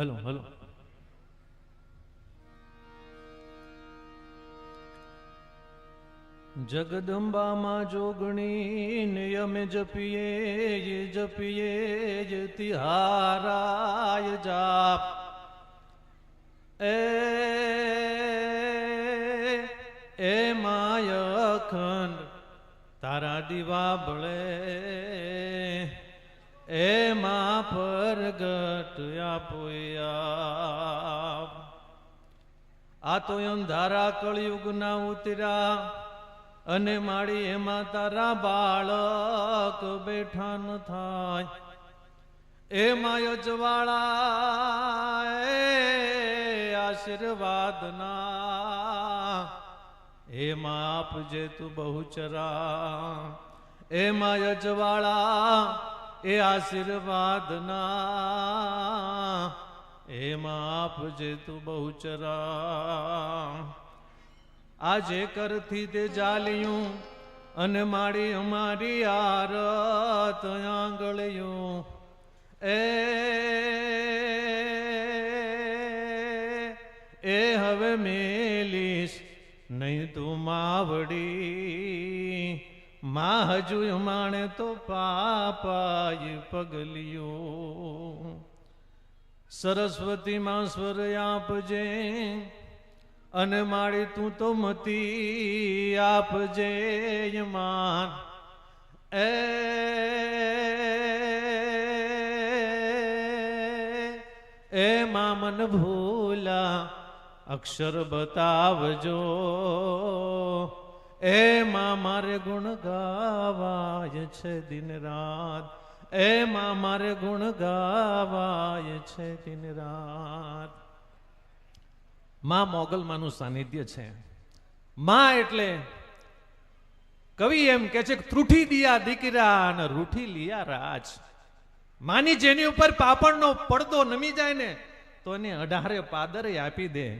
Hello hello. જગદંબામાં જોગણી નિયમે જપીએ જપીએ તિહારાય જાપ. એ એ my અખંડ તારા દીવા બળે. એમાં પરગટ આપુયા. આ તો અંધારા કળિયુગના ઉતરા અને માળી એમાં તારા બાળક બેઠા ન થાય. એ માય જવાળા એ આશીર્વાદના એમાં આપજે તું બહુચરા એ માય જવાળા એ આશીર્વાદના એમાં આપજે તું બહુ ચરા. આજે કરથી તે જાલિયું અને મારી અમારી આરત આંગળિયું. એ એ હવે મેલીશ, નહીં તું માવડી. માં હજુ માણે તો પાપાય પગલિયો. સરસ્વતી માં સ્વર આપજે અને માળી તું તો મતી આપજે માન એ એ માં મન ભૂલા અક્ષર બતાવજો. એ માં મારે ગુણ ગાવાય છે દિન રાત. એ માં મારે ગુણ ગાવાય છે દિન રાત. માં મોગલમાનું સાનિધ્ય છે. માં એટલે કવિ એમ કે છે ત્રુઠી દિયા દીકરા અને રૂઠી લિયા રાજ. માની જેની ઉપર પાપણનો પડદો નમી જાય ને, તો એને અઢારે પાદરે આપી દે.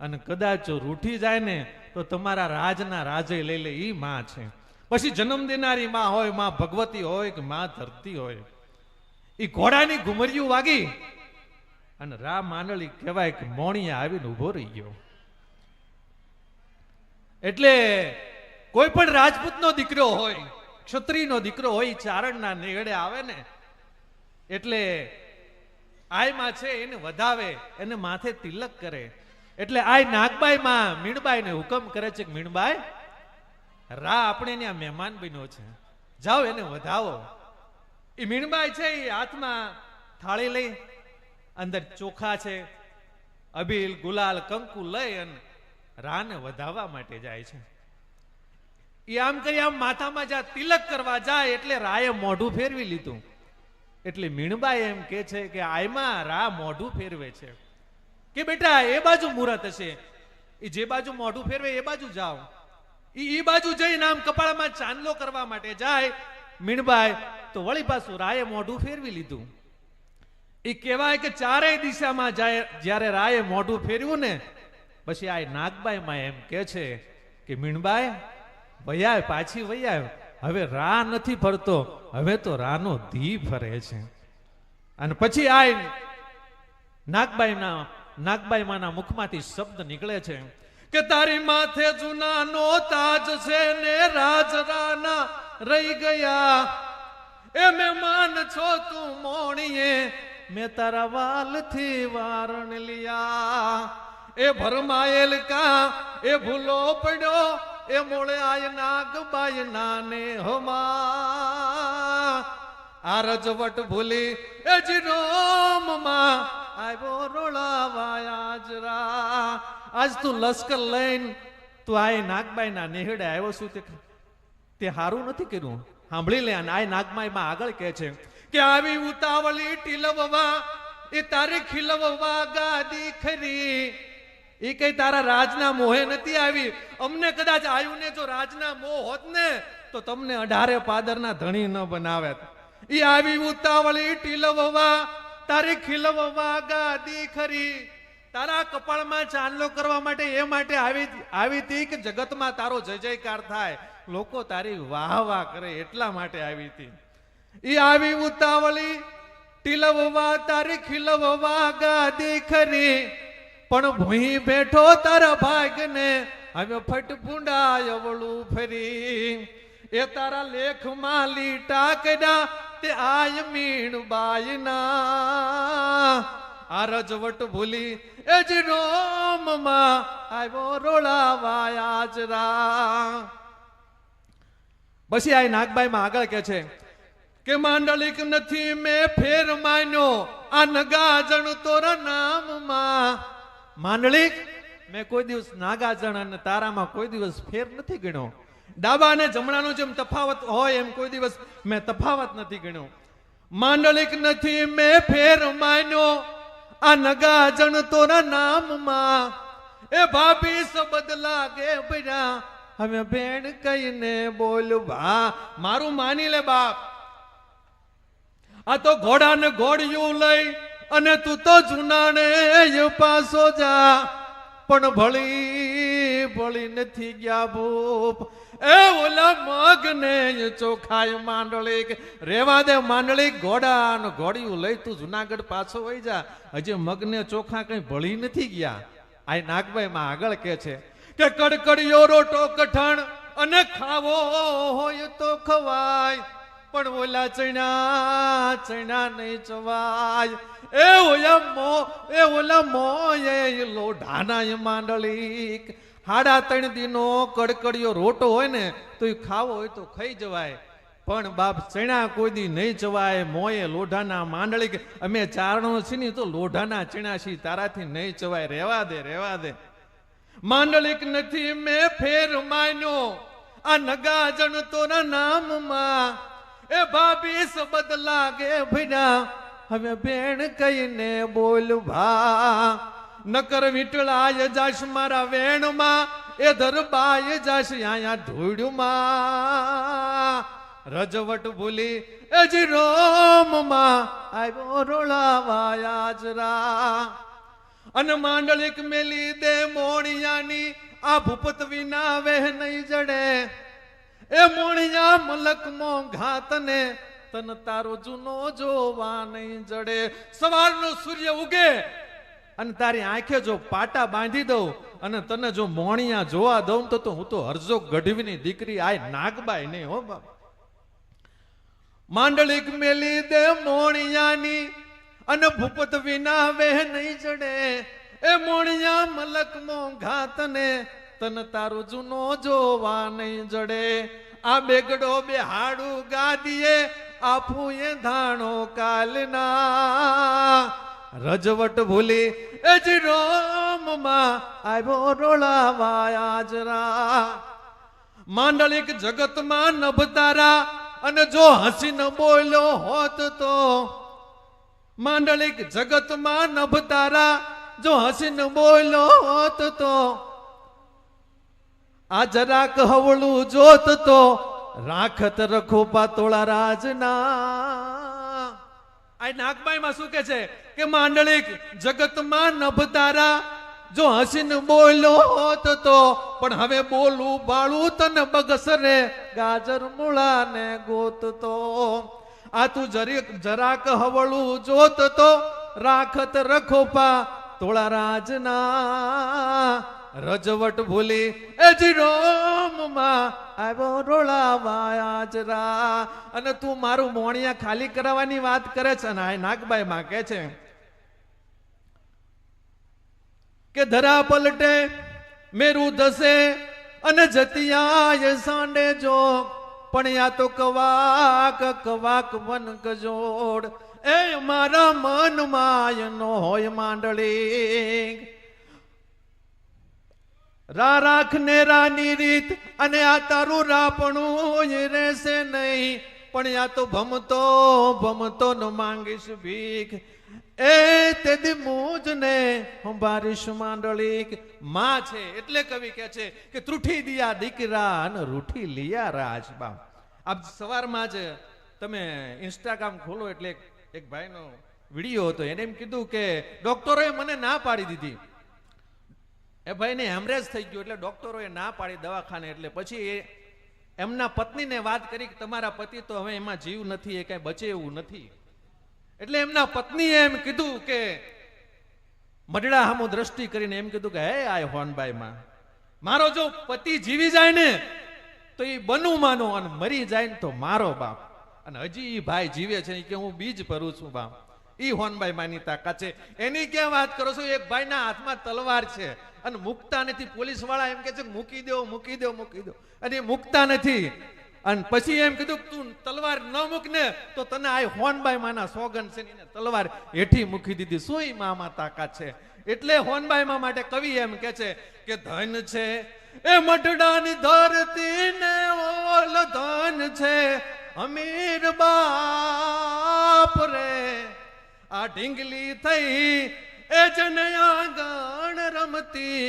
અને કદાચ રૂઠી જાય ને તો તમારા રાજના રાજે લઈ લે એ માં છે. પછી જન્મ દેનારી માં હોય, માં ભગવતી હોય કે માં ધરતી હોય. એ ઘોડાની ઘુમરિયું વાગી અને રા માંડળી કહેવાય કે મોણિયા આવીને ઊભો રહી ગયો. એટલે કોઈ પણ રાજપૂતનો દીકરો હોય, ક્ષત્રિયનો દીકરો હોય ચારણના નેગડે આવે ને, એટલે આયમાં છે એને વધાવે, એને માથે તિલક કરે. એટલે આ નાગબાઈ માં મીણબાઈ ને હુકમ કરે છે કે મીણબાઈ, રા આપણે ત્યાં મહેમાન બન્યો છે. જાઓ એને વધાવો. એ મીણબાઈ છે એ હાથમાં થાળી લઈ, અંદર ચોખા છે, અભિલ, ગુલાલ, કંકુ લઈ અને રાને વધાવવા માટે જાય છે. એ આમ કરી આમ માથામાં જા તિલક કરવા જાય એટલે રાએ મોઢું ફેરવી લીધું. એટલે મીણબાઈ એમ કે છે કે આયમાં રા મોઢું ફેરવે છે. કે બેટા, એ બાજુ મુહૂર્ત હશે. એ જે બાજુ મોઢું ફેરવે, એ બાજુ જાઓ. એ બાજુ જઈને આમ કપાળમાં ચાંદલો કરવા માટે જાય. મીણબાઈ તો વળી પાછું રાએ મોઢું ફેરવી લીધું. એ કહેવાય કે ચારેય દિશામાં જાય, જ્યારે રાયે મોઢું ફેરવ્યું ને, પછી આ નાગબાઈમાં એમ કે છે કે મીણબાઈ વૈયા પાછી વૈયા હવે રા નથી ફરતો, હવે તો રાનો ધી ફરે છે. અને પછી આ નાગબાઈના નાગબાઈમાના મુખમાંથી શબ્દ નીકળે છે. કે તારી માથે જૂનાનો તાજ છે ને રાજરાના રહી ગયા. એ મહેમાન છો તું મોણીએ, મેં તારા વાલથી વારણ લિયા. એ ભરમાયેલ કા એ ભૂલો પડ્યો, એ મોળે આય નાગબાઈ નાને હમા. આ રજવટ ભૂલી એ જીરોમમાં આવ્યો રોળાવાયા આજરા આજ તું લશ્કર લઈને તું આ નાગબાઈ ના નેહડે આવ્યો છું તે તે હારું નથી કર્યું. સાંભળી લે અને આય નાગમાઈ માં આગળ કહે છે કે આવી ઉતાવળી ટીલવવા, એ તારે ખીલવવા ગાદી ખરી. એ કઈ તારા રાજના મોહે નથી આવી. અમને કદાચ આયુ ને જો રાજના મોહ હોત ને, તો તમને અઢારે પાદરના ધણી ન બનાવે એ આવી ઉતાવળી ટીલવવા તારે ખીલવવા ગાદી ખરી. તારા કપાળમાં ચાંદલો કરવા માટે એ માટે આવી આવી હતી કે જગતમાં તારો જય જયકાર થાય. લોકો તારી વાહ વાહ કરે એટલા માટે આવી હતી એ આવી ઉતાવળી, ટીલવવા, તારી ખીલવવા ગાદી ખરી. પણ ભૂઈ બેઠો તારા ભાગને, હવે ફટ ફૂંડાય અવળું ફરી. એ તારા લેખમાં લીટા કર્યા તે આય મીણ બાયના. આ રજવટ ભૂલી એ જ રોમમાં આવ્યો રોળાવાય જરા પછી આ નાગબાઈમાં આગળ કે છે કે માંડલિક નથી મેં ફેર માન્યો. આ નગાજણ તોરા નામમાં. માંડલિક, મેં કોઈ દિવસ નાગાજણ અને તારામાં કોઈ દિવસ ફેર નથી ગણ્યો. ડાબા અને જમણાનો જેમ તફાવત હોય એમ કોઈ દિવસ મેં તફાવત નથી ગણ્યો. માંડલિક નથી મેં ફેર માન્યો. આ નગાજણ તોરા નામમાં. એ ભાભી સબદ લાગે ભર્યા. હવે ભેણ કહીને બોલવા. મારું માની લે બાપ. આ તો ઘોડા ને ઘોડિયું લઈ અને તું તો જુનાને પાસો જા. પણ ભળી ભળી નથી ગયા ભૂપ. એ ઓલા મગને ચોખાય માંડળીક રેવા દે માંડળીક ઘોડા ને ઘોડિયું લઈ તું જુનાગઢ પાછો વહી જા. હજી મગને ચોખા કઈ ભળી નથી ગયા. આ નાગભાઈ માં આગળ કે છે કે કડકડિયો રોટો કઠણ અને ખાવો હોય તો ખવાય, પણ ઓલા ચણા ચણા નહીં ચવાય. એ ઓલા મો એ ઓલા મો એ લોઢાના માંડળીક હાડા ત્રણ દિનો કડકડિયો રોટો હોય ને, તો એ ખાવો હોય તો ખાઈ જવાય. પણ બાપ ચણા કોઈ દી નહીં ચવાય મોએ લોઢાના માંડલિક અમે ચારણો છીએ ને, તો લોઢાના ચણા છીએ, તારાથી નહીં ચવાય રેવા દે રેવા દે. માંડલિક નથી મેં ફેર માન્યો, આ નગા જણ તોરા નામમાં. એ ભાભી સબદ લાગે ભીડા હવે બેન કહીને બોલ ભા નકર વિટળાય જાશ મારા વેણમાં, એ દરબાય જાશ અહીંયા ધૂળમાં. રજવટ ભૂલી એ જી રોમમાં આવ્યો રોળાવાયા જરા અને માંડલિક મેલી દે મોણિયાની, આ ભૂપત વિના વેહ નહીં જડે. એ મોણિયા મલક મો ઘાતને, તન તારો જૂનો જોવા નહીં જડે. સવારનો સૂર્ય ઉગે અને તારી આંખે જો પાટા બાંધી દઉં અને તને જો મોણિયા જોવા દઉં તો હું તો હરજો ગઢવીની દીકરી આય નાગબાઈ નહીં, હો બાપ. માંડલિક મેલી દે મોણિયાની અને ભૂપત વિના વેહ નહીં જડે એ મોણિયા મલક મો ઘાતને તન તારું જૂનો જોવા નહીં જડે. આ બેગડો બે હાડું ગાદીએ આફુએ ધાણો કાલના. રજવટ ભૂલી એ જ રોમમાં આવ્યો રોળાવાયા જરા માંડલિક જગતમાં નભતારા અને જો હસી ન બોલ્યો હોત તો? માંડલિક જગતમાં નભતારા, જો હસી ન બોલ્યો હોત તો? આ જરાક હવળું જોત તો, રાખત રખો પાતોળા રાજના. આ નાગબાઈમાં શું કે છે? કે માંડલિક જગતમાં નભતારા. જો હસીને બોલ્યો હોત તો, પણ હવે બોલું બાળું તને બગસરે, ગાજર મૂળા ને ગોતતો. આ તું જરીક જરાક હવળું જોત તો, રાખત રખોપા તોળા રાજના રજવટ ભૂલી એ માં આવ્યો રોળાવા આજરા. અને તું મારું મોણિયા ખાલી કરાવવાની વાત કરે છે ને આ નાગબાઈ માં કે છે કે ધરા પલટે, મેરું ધસે અને જતિયાય સાંડે જો. પણ યા તો કવાક કવાક વન કજોડ. એ મારા મન માય નો હોય માંડળી રા રાખ ને રાની રીત અને આ તારું રાપણું રહેશે નહીં. પણ યા તો ભમતો ભમતો ન માંગીશ ભીખ. એ તેદી મુજ ને સંભારીશ માંડળીક. માં છે એટલે કવિ કે છે કે ત્રુઠી દિયા દીકરા અને રૂઠી લિયા રાજ બાપ આપ સવારમાં જ તમે ઇન્સ્ટાગ્રામ ખોલો એટલે એક ભાઈનો વીડિયો હતો. એને એમ કીધું કે ડોક્ટરોએ મને ના પાડી દીધી. એ ભાઈને હેમરેજ થઈ ગયું એટલે ડોક્ટરોએ ના પાડી દવાખાને એટલે પછી એ એમના પત્નીને વાત કરી કે તમારા પતિ તો હવે એમાં જીવ નથી, એ કઈ બચે એવું નથી. એટલે એમના પત્નીએ એમ કીધું કે મડડા હામો દ્રષ્ટિ કરીને એમ કીધું કે, હે, આય હોનભાઈ માં મારો જો પતિ જીવી જાય ને, તો એ બનું માનો અને મરી જાય ને તો મારો બાપ. અને હજી એ ભાઈ જીવે છે કે હું બીજ ભરું છું બાપ. ઈ હોનભાઈ માની તાકાત છે. એની ક્યાં વાત કરો છો? એક ભાઈના હાથમાં તલવાર છે અને મૂકતા નથી. પોલીસવાળા એમ કે છે, મૂકી દો મૂકી દો મૂકી દો. અને મૂકતા નથી. અને પછી એમ કીધું, તું તલવાર ન મૂક ને, તો તને આ હોનભાઈ માના સોગન છે તલવાર હેઠી મૂકી દીધી. શું ઈ મામાં તાકાત છે? એટલે હોનબાઈ માં માટે કવિ એમ કે છે કે, ધન છે એ મઢડાની ધરતી ને ઓલ ધન છે, અમીર બાપ રે. આ ઢીંગલી થઈ, એ જનયા ગણ રમતી,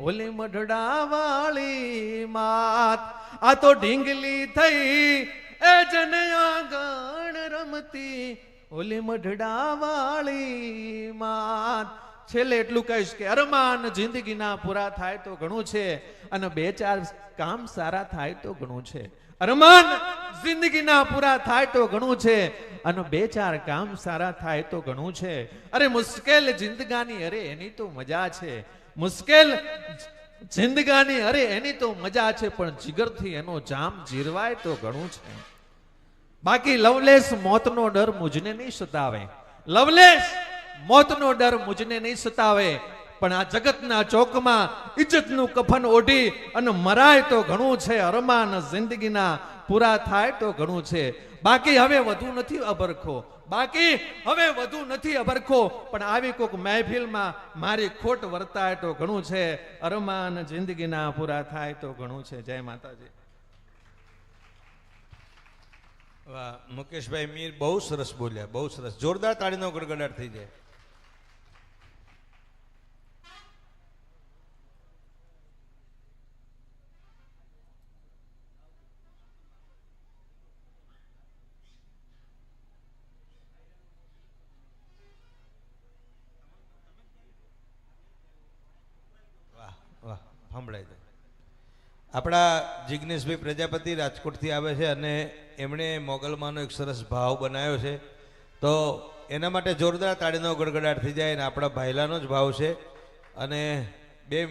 ઓલી મઢડા વાળી માત. આ તો ઢીંગલી થઈ, એ જનયા ગાણ રમતી, ઓલી મઢડા વાળી છેલ્લે એટલું કહીશ કે અરમાન જિંદગીના પૂરા થાય તો ઘણું છે અને બે ચાર કામ સારા થાય તો ઘણું છે. અરમાન જિંદગીના પૂરા થાય તો ઘણું છે અને બે ચાર કામ સારા થાય તો ઘણું છે. અરે મુશ્કેલ જિંદગાની અરે એની તો મજા છે. મુશ્કેલ જિંદગાની અરે એની તો મજા છે પણ જીગરથી એનો જામ જીરવાય તો ઘણું છે. બાકી લવલેસ મોતનો ડર મુજને નહીં સતાવે. લવલેસ મોતનો ડર મુજને નહીં સતાવે. પણ આ જગતના ચોકમાં ઇજ્જતનું કફન ઓઢી અને મરાય તો ઘણું છે અરમાન જિંદગીના પૂરા થાય તો ઘણું છે. બાકી હવે વધુ નથી અબરખો બાકી હવે વધુ નથી અબરખો પણ આવી કોક મહેફિલમાં મારી ખોટ વર્તાય તો ઘણું છે અરમાન જિંદગીના પૂરા થાય તો ઘણું છે. જય માતાજી. વાહ, મુકેશભાઈ મીર બહુ સરસ બોલ્યા, બહુ સરસ. જોરદાર તાળીનો ગડગડાટ થઈ જાય વાહ વાહ સાંભળાય છે આપણા જિજ્ઞેશભાઈ પ્રજાપતિ રાજકોટથી આવે છે અને એમણે મોગલમાંનો એક સરસ ભાવ બનાવ્યો છે. તો એના માટે જોરદાર તાળીનો ગડગડાટ થઈ જાય અને આપણા ભાઈલાનો જ ભાવ છે. અને બે